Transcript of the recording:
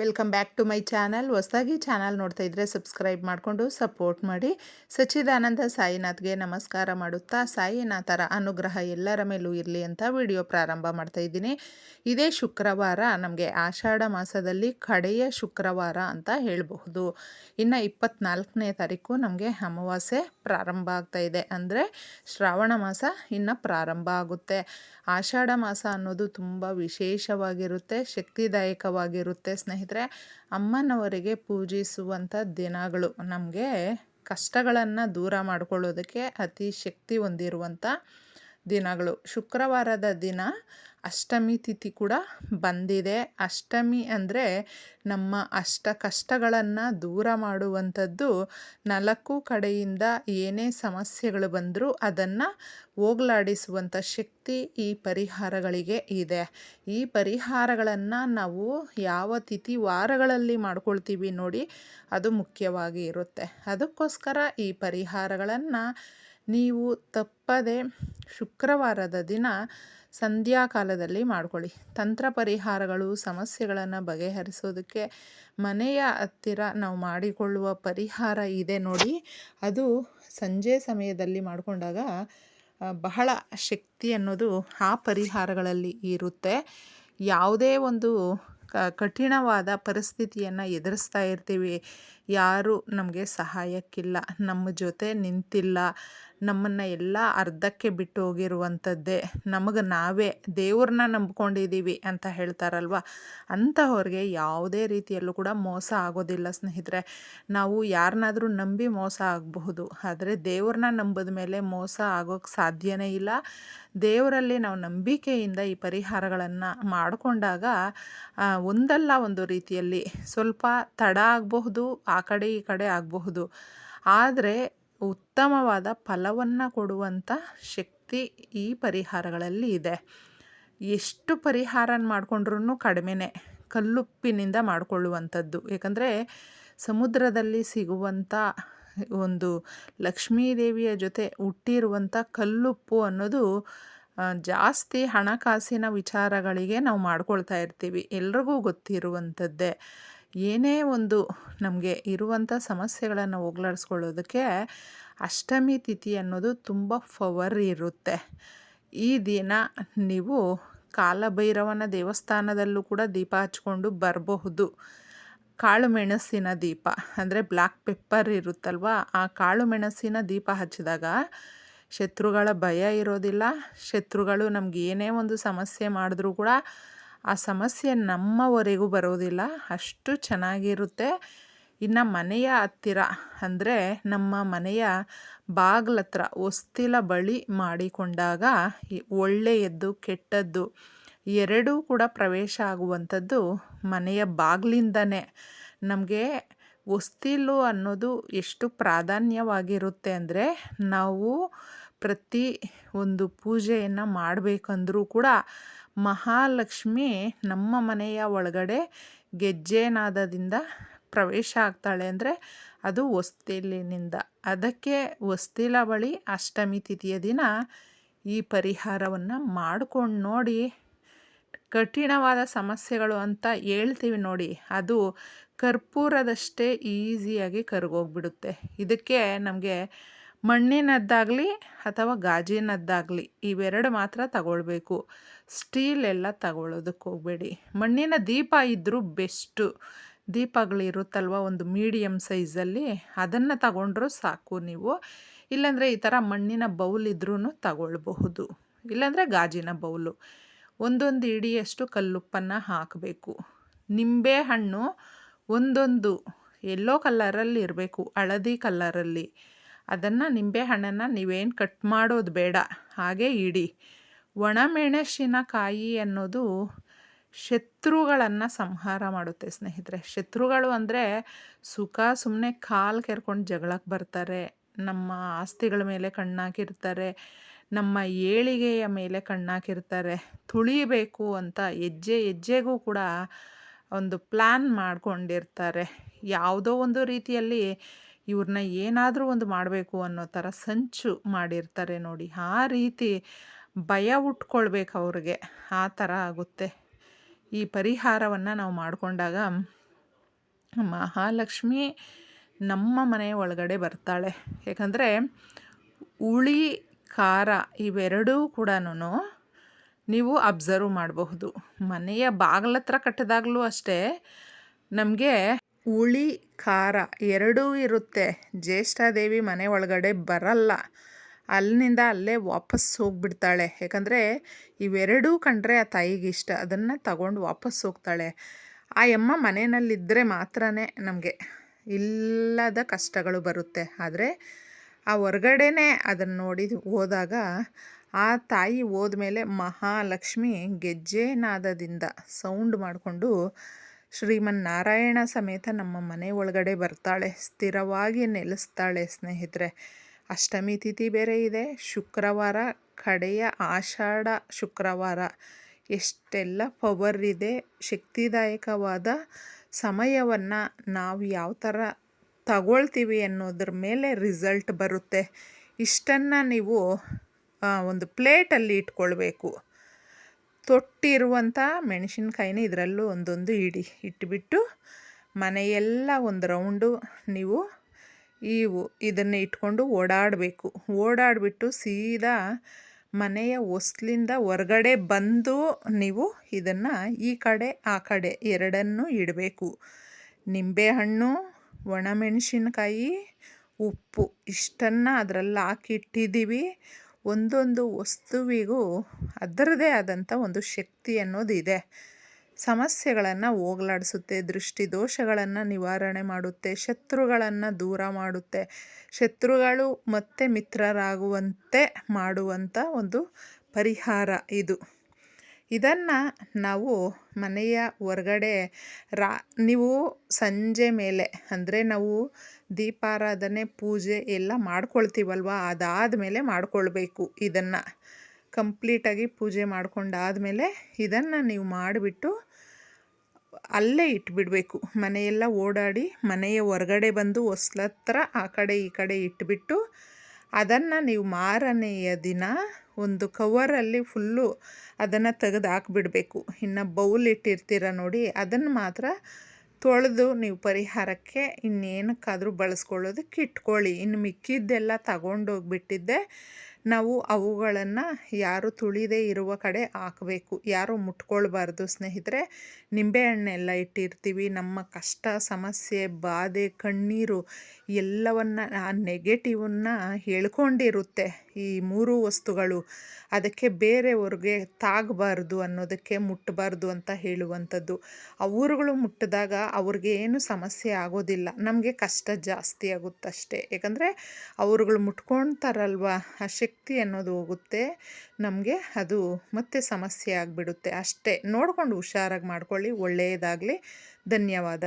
Welcome back to my channel ಹೊಸದಾಗಿ channel ನೋಡ್ತಾ ಇದ್ದರೆ ಸಬ್ಸ್ಕ್ರೈಬ್ ಮಾಡಿಕೊಂಡು ಸಪೋರ್ಟ್ ಮಾಡಿ. ಸಚ್ಚಿದಾನಂದ ಸಾಯಿನಾಥ್ಗೆ ನಮಸ್ಕಾರ ಮಾಡುತ್ತಾ ಸಾಯಿನಾಥರ ಅನುಗ್ರಹ ಎಲ್ಲರ ಮೇಲೂ ಇರಲಿ ಅಂತ ವಿಡಿಯೋ ಪ್ರಾರಂಭ ಮಾಡ್ತಾ ಇದ್ದೀನಿ. ಇದೇ ಶುಕ್ರವಾರ ನಮಗೆ ಆಷಾಢ ಮಾಸದಲ್ಲಿ ಕಡೆಯ ಶುಕ್ರವಾರ ಅಂತ ಹೇಳಬಹುದು. ಇನ್ನು ಇಪ್ಪತ್ತ್ನಾಲ್ಕನೇ ತಾರೀಕು ನಮಗೆ ಅಮಾವಾಸ್ಯೆ. ಪ್ರಾರಂಭ ಆಗ್ತಾ ಇದೆ. ಅಂದರೆ ಶ್ರಾವಣ ಮಾಸ ಇನ್ನು ಪ್ರಾರಂಭ ಆಗುತ್ತೆ. ಆಷಾಢ ಮಾಸ ಅನ್ನೋದು ತುಂಬ ವಿಶೇಷವಾಗಿರುತ್ತೆ, ಶಕ್ತಿದಾಯಕವಾಗಿರುತ್ತೆ. ಸ್ನೇಹಿತರೆ, ಅಮ್ಮನವರಿಗೆ ಪೂಜಿಸುವಂಥ ದಿನಗಳು ನಮಗೆ ಕಷ್ಟಗಳನ್ನು ದೂರ ಮಾಡಿಕೊಳ್ಳೋದಕ್ಕೆ ಅತಿ ಶಕ್ತಿ ಹೊಂದಿರುವಂಥ ದಿನಗಳು. ಶುಕ್ರವಾರದ ದಿನ ಅಷ್ಟಮಿ ತಿಥಿ ಕೂಡ ಬಂದಿದೆ. ಅಷ್ಟಮಿ ಅಂದರೆ ನಮ್ಮ ಅಷ್ಟ ಕಷ್ಟಗಳನ್ನು ದೂರ ಮಾಡುವಂಥದ್ದು ನಾಲ್ಕು ಕಡೆಯಿಂದ ಏನೇ ಸಮಸ್ಯೆಗಳು ಬಂದರೂ ಅದನ್ನು ಹೋಗ್ಲಾಡಿಸುವಂಥ ಶಕ್ತಿ ಈ ಪರಿಹಾರಗಳಿಗೆ ಇದೆ. ಈ ಪರಿಹಾರಗಳನ್ನು ನಾವು ಯಾವ ತಿಥಿ ವಾರಗಳಲ್ಲಿ ಮಾಡ್ಕೊಳ್ತೀವಿ ನೋಡಿ ಅದು ಮುಖ್ಯವಾಗಿ ಇರುತ್ತೆ. ಅದಕ್ಕೋಸ್ಕರ ಈ ಪರಿಹಾರಗಳನ್ನು ನೀವು ತಪ್ಪದೆ ಶುಕ್ರವಾರದ ದಿನ ಸಂಧ್ಯಾಕಾಲದಲ್ಲಿ ಮಾಡ್ಕೊಳ್ಳಿ. ತಂತ್ರ ಪರಿಹಾರಗಳು, ಸಮಸ್ಯೆಗಳನ್ನು ಬಗೆಹರಿಸೋದಕ್ಕೆ ಮನೆಯ ಹತ್ತಿರ ನಾವು ಮಾಡಿಕೊಳ್ಳುವ ಪರಿಹಾರ ಇದೆ ನೋಡಿ. ಅದು ಸಂಜೆ ಸಮಯದಲ್ಲಿ ಮಾಡಿಕೊಂಡಾಗ ಬಹಳ ಶಕ್ತಿ ಅನ್ನೋದು ಆ ಪರಿಹಾರಗಳಲ್ಲಿ ಇರುತ್ತೆ. ಯಾವುದೇ ಒಂದು ಕಠಿಣವಾದ ಪರಿಸ್ಥಿತಿಯನ್ನು ಎದುರಿಸ್ತಾ ಇರ್ತೀವಿ. ಯಾರು ನಮಗೆ ಸಹಾಯಕ್ಕಿಲ್ಲ. ನಮ್ಮ ಜೊತೆ ನಿಂತಿಲ್ಲ. ನಮ್ಮನ್ನು ಎಲ್ಲ ಅರ್ಧಕ್ಕೆ ಬಿಟ್ಟು ಹೋಗಿರುವಂಥದ್ದೇ. ನಮಗೆ ನಾವೇ ದೇವ್ರನ್ನ ನಂಬ್ಕೊಂಡಿದ್ದೀವಿ ಅಂತ ಹೇಳ್ತಾರಲ್ವ? ಅಂಥವ್ರಿಗೆ ಯಾವುದೇ ರೀತಿಯಲ್ಲೂ ಕೂಡ ಮೋಸ ಆಗೋದಿಲ್ಲ ಸ್ನೇಹಿತರೆ. ನಾವು ಯಾರನ್ನಾದರೂ ನಂಬಿ ಮೋಸ ಆಗಬಹುದು, ಆದರೆ ದೇವ್ರನ್ನ ನಂಬಿದ ಮೇಲೆ ಮೋಸ ಆಗೋಕ್ಕೆ ಸಾಧ್ಯನೇ ಇಲ್ಲ. ದೇವರಲ್ಲಿ ನಾವು ನಂಬಿಕೆಯಿಂದ ಈ ಪರಿಹಾರಗಳನ್ನು ಮಾಡಿಕೊಂಡಾಗ ಒಂದಲ್ಲ ಒಂದು ರೀತಿಯಲ್ಲಿ ಸ್ವಲ್ಪ ತಡ ಆಗಬಹುದು, ಆ ಕಡೆ ಈ ಕಡೆ ಆಗಬಹುದು. ಆದರೆ ಉತ್ತಮವಾದ ಫಲವನ್ನು ಕೊಡುವಂಥ ಶಕ್ತಿ ಈ ಪರಿಹಾರಗಳಲ್ಲಿ ಇದೆ. ಎಷ್ಟು ಪರಿಹಾರ ಮಾಡಿಕೊಂಡ್ರೂ ಕಡಿಮೆನೇ ಕಲ್ಲುಪ್ಪಿನಿಂದ ಮಾಡಿಕೊಳ್ಳುವಂಥದ್ದು. ಏಕೆಂದರೆ ಸಮುದ್ರದಲ್ಲಿ ಸಿಗುವಂಥ ಒಂದು ಲಕ್ಷ್ಮೀದೇವಿಯ ಜೊತೆ ಹುಟ್ಟಿರುವಂಥ ಕಲ್ಲುಪ್ಪು ಅನ್ನೋದು ಜಾಸ್ತಿ ಹಣಕಾಸಿನ ವಿಚಾರಗಳಿಗೆ ನಾವು ಮಾಡ್ಕೊಳ್ತಾ ಇರ್ತೀವಿ. ಎಲ್ರಿಗೂ ಗೊತ್ತಿರುವಂಥದ್ದೇ. ಏನೇ ಒಂದು ನಮಗೆ ಇರುವಂಥ ಸಮಸ್ಯೆಗಳನ್ನು ಹೋಗ್ಲಾಡಿಸ್ಕೊಳ್ಳೋದಕ್ಕೆ ಅಷ್ಟಮಿ ತಿಥಿ ಅನ್ನೋದು ತುಂಬ ಫವರ್ ಇರುತ್ತೆ. ಈ ದಿನ ನೀವು ಕಾಲಭೈರವನ ದೇವಸ್ಥಾನದಲ್ಲೂ ಕೂಡ ದೀಪ ಹಚ್ಕೊಂಡು ಬರಬಹುದು. ಕಾಳು ಮೆಣಸಿನ ದೀಪ, ಅಂದರೆ ಬ್ಲ್ಯಾಕ್ ಪೆಪ್ಪರ್ ಇರುತ್ತಲ್ವ, ಆ ಕಾಳು ಮೆಣಸಿನ ದೀಪ ಹಚ್ಚಿದಾಗ ಶತ್ರುಗಳ ಭಯ ಇರೋದಿಲ್ಲ. ಶತ್ರುಗಳು ನಮ್ಗೆ ಏನೇ ಒಂದು ಸಮಸ್ಯೆ ಮಾಡಿದ್ರೂ ಕೂಡ ಆ ಸಮಸ್ಯೆ ನಮ್ಮವರೆಗೂ ಬರೋದಿಲ್ಲ. ಅಷ್ಟು ಚೆನ್ನಾಗಿರುತ್ತೆ. ಇನ್ನು ಮನೆಯ ಹತ್ತಿರ ಅಂದರೆ ನಮ್ಮ ಮನೆಯ ಬಾಗ್ಲತ್ರ ಹೊಸ್ತಿಲ ಬಳಿ ಮಾಡಿಕೊಂಡಾಗ ಒಳ್ಳೆಯದ್ದು, ಕೆಟ್ಟದ್ದು ಎರಡೂ ಕೂಡ ಪ್ರವೇಶ ಆಗುವಂಥದ್ದು ಮನೆಯ ಬಾಗಿಲಿಂದನೇ. ನಮಗೆ ಹೊಸ್ತಿಲು ಅನ್ನೋದು ಎಷ್ಟು ಪ್ರಾಧಾನ್ಯವಾಗಿರುತ್ತೆ ಅಂದರೆ ನಾವು ಪ್ರತಿ ಒಂದು ಪೂಜೆಯನ್ನು ಮಾಡಬೇಕಂದ್ರೂ ಕೂಡ ಮಹಾಲಕ್ಷ್ಮಿ ನಮ್ಮ ಮನೆಯ ಒಳಗಡೆ ಗೆಜ್ಜೆನಾದದಿಂದ ಪ್ರವೇಶ ಆಗ್ತಾಳೆ ಅಂದರೆ ಅದು ಹೊಸ್ತಿಲಿನಿಂದ. ಅದಕ್ಕೆ ಹೊಸ್ತಿಲ ಬಳಿ ಅಷ್ಟಮಿ ತಿಥಿಯ ದಿನ ಈ ಪರಿಹಾರವನ್ನು ಮಾಡ್ಕೊಂಡು ನೋಡಿ, ಕಠಿಣವಾದ ಸಮಸ್ಯೆಗಳು ಅಂತ ಹೇಳ್ತೀವಿ ನೋಡಿ, ಅದು ಕರ್ಪೂರದಷ್ಟೇ ಈಸಿಯಾಗಿ ಕರ್ಗೋಗ್ಬಿಡುತ್ತೆ. ಇದಕ್ಕೆ ನಮಗೆ ಮಣ್ಣಿನದ್ದಾಗಲಿ ಅಥವಾ ಗಾಜಿನದ್ದಾಗಲಿ ಇವೆರಡು ಮಾತ್ರ ತಗೊಳ್ಬೇಕು. ಸ್ಟೀಲ್ ಎಲ್ಲ ತಗೊಳ್ಳೋದಕ್ಕೆ ಹೋಗಬೇಡಿ. ಮಣ್ಣಿನ ದೀಪ ಇದ್ದರೂ ಬೆಸ್ಟು. ದೀಪಗಳಿರುತ್ತಲ್ವ ಒಂದು ಮೀಡಿಯಮ್ ಸೈಜಲ್ಲಿ ಅದನ್ನು ತಗೊಂಡ್ರೂ ಸಾಕು ನೀವು. ಇಲ್ಲಾಂದರೆ ಈ ಥರ ಮಣ್ಣಿನ ಬೌಲ್ ಇದ್ರೂ ತಗೊಳ್ಬಹುದು. ಇಲ್ಲಾಂದರೆ ಗಾಜಿನ ಬೌಲು. ಒಂದೊಂದು ಇಡಿಯಷ್ಟು ಕಲ್ಲುಪ್ಪನ್ನು ಹಾಕಬೇಕು. ನಿಂಬೆ ಹಣ್ಣು ಒಂದೊಂದು ಎಲ್ಲೋ ಕಲ್ಲರಲ್ಲಿ ಇರಬೇಕು, ಹಳದಿ ಕಲ್ಲರಲ್ಲಿ. ಅದನ್ನು ನಿಂಬೆ ಹಣ್ಣನ್ನು ನೀವೇನು ಕಟ್ ಮಾಡೋದು ಬೇಡ. ಹಾಗೆ ಇಡಿ. ಒಣಮೆಣಸಿನಕಾಯಿ ಅನ್ನೋದು ಶತ್ರುಗಳನ್ನು ಸಂಹಾರ ಮಾಡುತ್ತೆ ಸ್ನೇಹಿತರೆ. ಶತ್ರುಗಳು ಅಂದರೆ ಸುಖ ಸುಮ್ಮನೆ ಕಾಲು ಕೆರ್ಕೊಂಡು ಜಗಳಕ್ಕೆ ಬರ್ತಾರೆ. ನಮ್ಮ ಆಸ್ತಿಗಳ ಮೇಲೆ ಕಣ್ಣಾಕಿರ್ತಾರೆ. ನಮ್ಮ ಏಳಿಗೆಯ ಮೇಲೆ ಕಣ್ಣಾಕಿರ್ತಾರೆ. ತುಳಿಬೇಕು ಅಂತ ಹೆಜ್ಜೆ ಹೆಜ್ಜೆಗೂ ಕೂಡ ಒಂದು ಪ್ಲ್ಯಾನ್ ಮಾಡಿಕೊಂಡಿರ್ತಾರೆ. ಯಾವುದೋ ಒಂದು ರೀತಿಯಲ್ಲಿ ಇವ್ರನ್ನ ಏನಾದರೂ ಒಂದು ಮಾಡಬೇಕು ಅನ್ನೋ ಥರ ಸಂಚು ಮಾಡಿರ್ತಾರೆ ನೋಡಿ. ಆ ರೀತಿ ಭಯ ಉಟ್ಕೊಳ್ಬೇಕು ಅವ್ರಿಗೆ. ಆ ಥರ ಆಗುತ್ತೆ. ಈ ಪರಿಹಾರವನ್ನು ನಾವು ಮಾಡಿಕೊಂಡಾಗ ಮಹಾಲಕ್ಷ್ಮಿ ನಮ್ಮ ಮನೆ ಒಳಗಡೆ ಬರ್ತಾಳೆ. ಯಾಕಂದರೆ ಹುಳಿ, ಖಾರ ಇವೆರಡೂ ಕೂಡ ನೀವು ಅಬ್ಸರ್ವ್ ಮಾಡಬಹುದು. ಮನೆಯ ಬಾಗಿಲತ್ರ ಕಟ್ಟಿದಾಗಲೂ ಅಷ್ಟೇ ನಮಗೆ ಹುಳಿ, ಖಾರ ಎರಡೂ ಇರುತ್ತೆ. ಜ್ಯೇಷ್ಠಾದೇವಿ ಮನೆ ಒಳಗಡೆ ಬರಲ್ಲ. ಅಲ್ಲಿಂದ ಅಲ್ಲೇ ವಾಪಸ್ ಹೋಗ್ಬಿಡ್ತಾಳೆ. ಯಾಕಂದರೆ ಇವೆರಡೂ ಕಂಡ್ರೆ ಆ ತಾಯಿಗೆ ಇಷ್ಟ. ಅದನ್ನು ತಗೊಂಡು ವಾಪಸ್ ಹೋಗ್ತಾಳೆ. ಆ ಅಮ್ಮ ಮನೆಯಲ್ಲಿದ್ದರೆ ಮಾತ್ರ ನಮಗೆ ಇಲ್ಲದ ಕಷ್ಟಗಳು ಬರುತ್ತೆ. ಆದರೆ ಆ ಹೊರ್ಗಡೆನೇ ಅದನ್ನು ನೋಡಿ ಹೋದಾಗ ಆ ತಾಯಿ ಹೋದ್ಮೇಲೆ ಮಹಾಲಕ್ಷ್ಮಿ ಗೆಜ್ಜೆನಾದದಿಂದ ಸೌಂಡ್ ಮಾಡಿಕೊಂಡು ಶ್ರೀಮನ್ನಾರಾಯಣ ಸಮೇತ ನಮ್ಮ ಮನೆ ಒಳಗಡೆ ಬರ್ತಾಳೆ, ಸ್ಥಿರವಾಗಿ ನೆಲೆಸ್ತಾಳೆ ಸ್ನೇಹಿತರೆ. ಅಷ್ಟಮಿ ತಿಥಿ ಬೇರೆ ಇದೆ. ಶುಕ್ರವಾರ ಕಡೆಯ ಆಷಾಢ ಶುಕ್ರವಾರ. ಎಷ್ಟೆಲ್ಲ ಪವರ್ ಇದೆ. ಶಕ್ತಿದಾಯಕವಾದ ಸಮಯವನ್ನು ನಾವು ಯಾವ ಥರ ತಗೊಳ್ತೀವಿ ಅನ್ನೋದ್ರ ಮೇಲೆ ರಿಸಲ್ಟ್ ಬರುತ್ತೆ. ಇಷ್ಟನ್ನು ನೀವು ಒಂದು ಪ್ಲೇಟಲ್ಲಿ ಇಟ್ಕೊಳ್ಬೇಕು. ತೊಟ್ಟಿರುವಂಥ ಮೆಣಸಿನ್ಕಾಯಿನ ಇದರಲ್ಲೂ ಒಂದೊಂದು ಇಡಿ ಇಟ್ಬಿಟ್ಟು ಮನೆಯೆಲ್ಲ ಒಂದು ರೌಂಡು ನೀವು ಇವು ಇದನ್ನು ಇಟ್ಕೊಂಡು ಓಡಾಡಬೇಕು. ಓಡಾಡಿಬಿಟ್ಟು ಸೀದಾ ಮನೆಯ ಹೊಸ್ಲಿಂದ ಹೊರಗಡೆ ಬಂದು ನೀವು ಇದನ್ನು ಈ ಕಡೆ, ಆ ಕಡೆ ಎರಡನ್ನೂ ಇಡಬೇಕು. ನಿಂಬೆಹಣ್ಣು ಒಣಮೆಣಸಿನ್ಕಾಯಿ ಉಪ್ಪು ಇಷ್ಟನ್ನು ಅದರಲ್ಲಿ ಹಾಕಿಟ್ಟಿದ್ದೀವಿ. ಒಂದೊಂದು ವಸ್ತುವಿಗೂ ಅದರದೇ ಆದಂಥ ಒಂದು ಶಕ್ತಿ ಅನ್ನೋದು ಇದೆ. ಸಮಸ್ಯೆಗಳನ್ನು ಹೋಗಲಾಡಿಸುತ್ತೆ ದೃಷ್ಟಿ ದೋಷಗಳನ್ನು ನಿವಾರಣೆ ಮಾಡುತ್ತೆ, ಶತ್ರುಗಳನ್ನು ದೂರ ಮಾಡುತ್ತೆ. ಶತ್ರುಗಳು ಮತ್ತೆ ಮಿತ್ರರಾಗುವಂತೆ ಮಾಡುವಂಥ ಒಂದು ಪರಿಹಾರ ಇದು. ಇದನ್ನು ನಾವು ಮನೆಯ ಹೊರಗಡೆ ರಾ, ನೀವು ಸಂಜೆ ಮೇಲೆ, ಅಂದರೆ ನಾವು ದೀಪಾರಾಧನೆ, ಪೂಜೆ ಎಲ್ಲ ಮಾಡ್ಕೊಳ್ತೀವಲ್ವ? ಅದಾದಮೇಲೆ ಮಾಡಿಕೊಳ್ಬೇಕು ಇದನ್ನು. ಕಂಪ್ಲೀಟಾಗಿ ಪೂಜೆ ಮಾಡ್ಕೊಂಡಾದಮೇಲೆ ಇದನ್ನು ನೀವು ಮಾಡಿಬಿಟ್ಟು ಅಲ್ಲೇ ಇಟ್ಬಿಡಬೇಕು. ಮನೆಯೆಲ್ಲ ಓಡಾಡಿ ಮನೆಯ ಹೊರಗಡೆ ಬಂದು ಹೊಸ್ಲತ್ರ ಆ ಕಡೆ ಈ ಕಡೆ ಇಟ್ಬಿಟ್ಟು ಅದನ್ನು ನೀವು ಮಾರನೆಯ ದಿನ ಒಂದು ಕವರಲ್ಲಿ ಫುಲ್ಲು ಅದನ್ನು ತೆಗೆದು ಹಾಕ್ಬಿಡಬೇಕು. ಇನ್ನು ಬೌಲ್ ಇಟ್ಟಿರ್ತೀರ ನೋಡಿ, ಅದನ್ನು ಮಾತ್ರ ತೊಳೆದು ನೀವು ಪರಿಹಾರಕ್ಕೆ ಇನ್ನೇನಕ್ಕಾದರೂ ಬಳಸ್ಕೊಳ್ಳೋದಕ್ಕೆ ಇಟ್ಕೊಳ್ಳಿ. ಇನ್ನು ಮಿಕ್ಕಿದ್ದೆಲ್ಲ ತಗೊಂಡೋಗ್ಬಿಟ್ಟಿದ್ದೆ. ನಾವು ಅವುಗಳನ್ನು ಯಾರು ತುಳಿದೇ ಇರುವ ಕಡೆ ಹಾಕಬೇಕು. ಯಾರು ಮುಟ್ಕೊಳ್ಬಾರ್ದು ಸ್ನೇಹಿತರೆ. ನಿಂಬೆಹಣ್ಣೆಲ್ಲ ಇಟ್ಟಿರ್ತೀವಿ. ನಮ್ಮ ಕಷ್ಟ, ಸಮಸ್ಯೆ, ಬಾಧೆ, ಕಣ್ಣೀರು ಎಲ್ಲವನ್ನು ಆ ನೆಗೆಟಿವನ್ನು ಹೇಳ್ಕೊಂಡಿರುತ್ತೆ. ಈ ಮೂರು ವಸ್ತುಗಳು ಅದಕ್ಕೆ ಬೇರೆಯವ್ರಿಗೆ ತಾಗಬಾರ್ದು ಅನ್ನೋದಕ್ಕೆ ಮುಟ್ಟಬಾರ್ದು ಅಂತ ಹೇಳುವಂಥದ್ದು. ಊರುಗಳು ಮುಟ್ಟಿದಾಗ ಅವ್ರಿಗೆ ಏನು ಸಮಸ್ಯೆ ಆಗೋದಿಲ್ಲ. ನಮಗೆ ಕಷ್ಟ ಜಾಸ್ತಿ ಆಗುತ್ತಷ್ಟೇ. ಯಾಕಂದರೆ ಅವ್ರುಗಳು ಮುಟ್ಕೊಳ್ತಾರಲ್ವ ಆ ಶಕ್ತಿ ಅನ್ನೋದು ಹೋಗುತ್ತೆ. ನಮಗೆ ಅದು ಮತ್ತೆ ಸಮಸ್ಯೆ ಆಗಿಬಿಡುತ್ತೆ ಅಷ್ಟೇ. ನೋಡ್ಕೊಂಡು ಹುಷಾರಾಗಿ ಮಾಡ್ಕೊಳ್ಳಿ. ಒಳ್ಳೆಯದಾಗಲಿ. ಧನ್ಯವಾದ